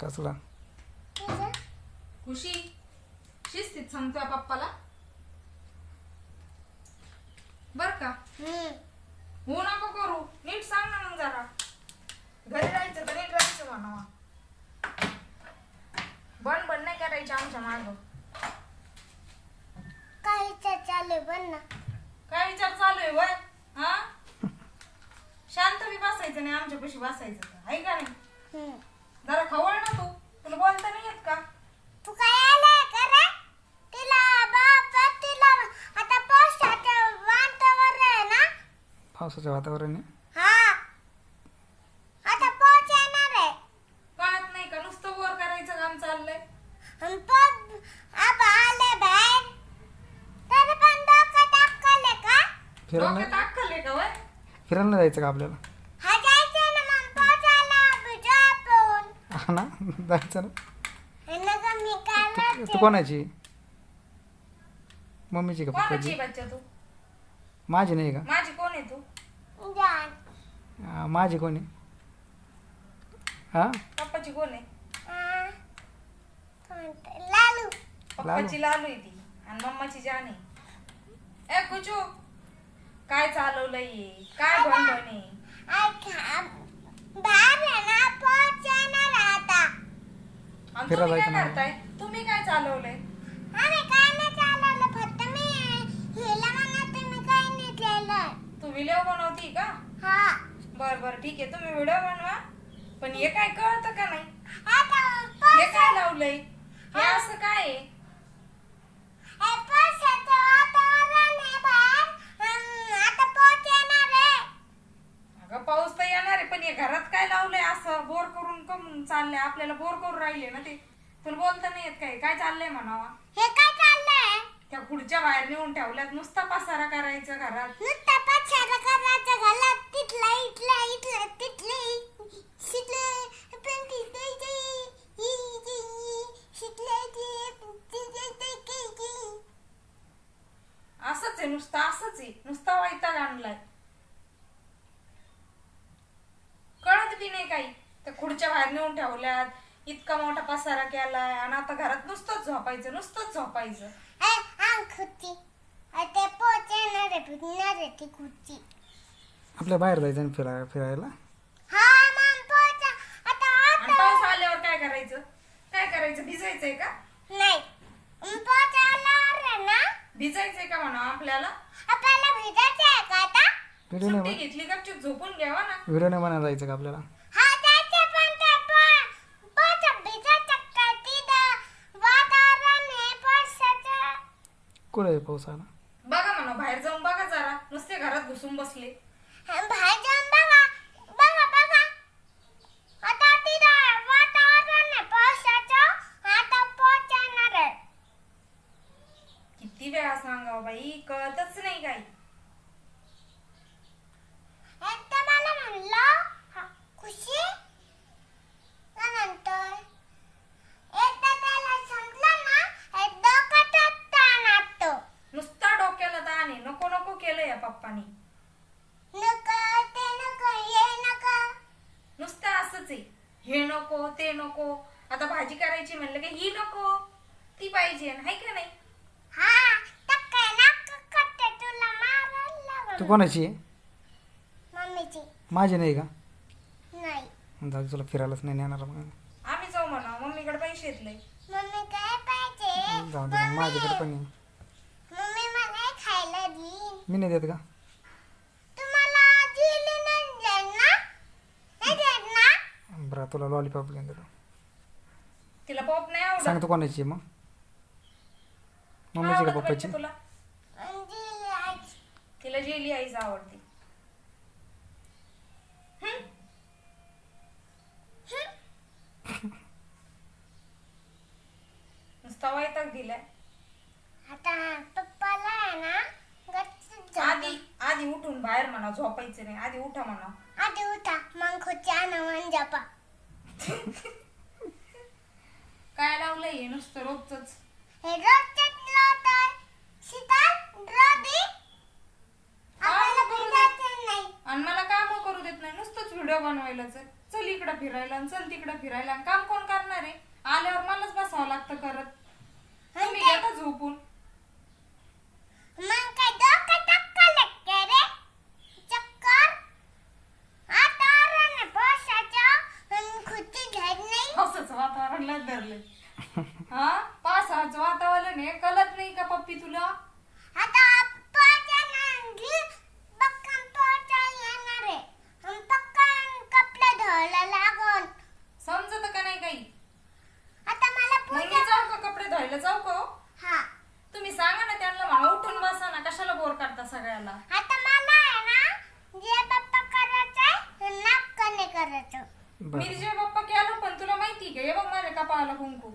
कसला? खुशी? शिस्तीत सांगतोय पप्पाला? बर का? हम्म. हो नको करू. नीट सांग ना मग जरा. घरी राहायचं तर नीट राहायचं म्हणावा. बन बन नाही करायची आमच्या माग. काय विचार चालू आहे? बोल ना. काय विचार चालू आहे? वय? हा? शांत बी बसायचं नाही आमच्या बसायचं आहे का नाही? हम्म. जरा खवळ ना तू. तुला बोलता नाही येत का? तू काय आलाय का रे तिला बाबा तिला आता पावसाच्या वातावरण आहे ना पावसाचं वातावरण आहे? हा. आता पाऊस येणार आहे. कळत नाही का? नुसतं वर करायचं काम चाललंय. आणि पाऊस आबा आले बाहेर. तरी पण डोकं टाकले का? फिरायला डोक्यात अक्कल आहे का वय? फिरायला जायचं का आपल्याला हा जायचं ना मग पाऊस आला बिजा आपण हा ना? जायचं ना? तू कोणाची? मम्मीची का पप्पाची? बच्चा तू? माझी नाही का? माझी कोण आहे तू? माझी कोणी हा? पप्पाची कोण आहे? लालू. पप्पाची लालू आहे ती. आणि मम्माची जान आहे. ए कुचू. काय चालवलंय? काय भणभण आहे ऐका बाहेर आहे ना पाऊस येणार आहे आता फिरायला तुम्ही जायचं काय. करताय? तुम्ही काय चालवलंय? आम्ही काय नाही चालवलं फक्त मी हिला म्हणत मी काय नाही केलं तू व्हिडिओ बनवती का? हा. बर बर ठीक आहे. तुम्ही व्हिडिओ बनवा. पण हे काय कळतं का नाही? आता हे काय लावलंय? हे. असं काय आहे हे पावसाचं वातावरण आहे बाहेर अन आता पाऊस येणार आहे अगं पाऊस तर येणार आहे पण हे घरात काय लावलंय असं बोर करून कम चाललंय आपल्याला बोर करून राहिले ना ते. तुला बोलता नाही येत काय काय चाललंय म्हणावा? हे काय चाललंय? त्या खुर्च्या बाहेर नेऊन ठेवल्यात. नुसता पसारा करायचा घरात. नुसता पछाडा करायचं घालत तिथला इथला इथला तिथले. शिकले पण तिथे. असंच आहे नुसतं असंच आहे. नुसता वैताग आणलाय कळत बी नाही काही. त्या खुर्च्या बाहेर नेऊन ठेवल्यात इतका मोठा पसारा केलाय आणि आता घरात नुसतंच झोपायचं नुसतंच झोपायचं. खुर्ची. ते पोच येणार आहे फिरणार आहे ती खुर्ची. आपल्या बाहेर जायचं ना फिराय फिरायला? हा मग पोच. आता आणि आता पाऊस आल्यावर काय करायचं? काय करायचं? भिजायचंय का? नाही. पोच ना? भिजायचंय का म्हणा आपल्याला? आपल्याला भिजायचं आहे का आता? व्हिडिओ सुट्टी नाही घेतली गपचूप झोपून घ्यावा ना. व्हिडिओ नाही बनायला जायचं का आपल्याला हा जायचं पण ते पण पोच भिजायचं का तिथं वातावरण आहे पावसाचं कुठं आहे आला बघा म्हणा बाहेर जाऊन बघा जरा. नुसते घरात घुसून बसले. बाहेर जाऊन बघा. बघा बघा. आता तिथं वातावरण आहे. पावसाचं आता पोच येणार आहे. किती वेळा सांगावं बाई? कळतच नाही काही एकदा मला म्हणलं हा, खुशी का नंतर एकदा त्याला समजलं ना हे डोक्यात ताण आणतो नुसता डोक्याला ताण आहे नको नको केलं या पप्पानी. नको ते नको नको. नुसतं असंच आहे. हे नको ते नको. आता भाजी करायची म्हणलं की ही नको. ती पाहिजे हाय का नाही? हा तू. कोणाची? आहे मम्मीची. माझी नाही का? नाही. जाऊ तुला फिरायलाच नाही नेणार मग. आम्ही जाऊ म्हणा मम्मीकडे पैसे येतले मम्मी काय पाहिजे? जाऊ दे मग माझ्याकडे पण आहे. मी नाही देत का बरं तुला लॉलीपॉप घेऊन देतो. तिला पॉप नाही आवडत. सांग तू कोणाची आहे मग? मम्मीची का आवडत पप्पाची? तुला. तिला जेली आईच आवडते. हं? नुसता वैताग दिलाय. आता पप्पाला आहे ना. आधी आधी उठून बाहेर म्हणा झोपायचं नाही. आधी उठा म्हणा. आधी उठा मग खुर्ची आणा मग झोपा काय लावलंय हे नुसतं रोजच हे रोजचेच लावताय शीतल आपल्याला भिजायचं नाही. आणि मला काम करू देत नाही. नुसतंच व्हिडिओ बनवायला चल चल चल इकडं फिरायला आणि चल तिकडं फिरायला. आणि काम कोण करणार आहे? आल्यावर मलाच बसावं लागतं करत. तुम्ही घेता झोपून मग काय डोकं टक्कल लागते रे चक्कर आता आलं ना पावसाचं आणि खुर्ची घेत नाही पावसाचं वातावरण लय धरलंय हा? पावसाचं वातावरण आहे. कळत नाही का पप्पी तुला? आता पावसा नाही पक्कन येणार आहे. पक्कन कपडे धुवायला लागून. समजत का नाही काही? आता मला मग मी पूजा जाऊ का कपडे धुवायला? जाऊ का हो? हा. तुम्ही सांगा ना त्यांना म्हणा उठून बसा ना. कशाला बोर करता सगळ्याला? आता मला आहे ना जे बाप्पा करायचंय हे नाक कने करायचं. बरं. मी जे बाप्पा केलं पण तुला माहिती का? हे बघ माझ्या कपाळाला कुंकू.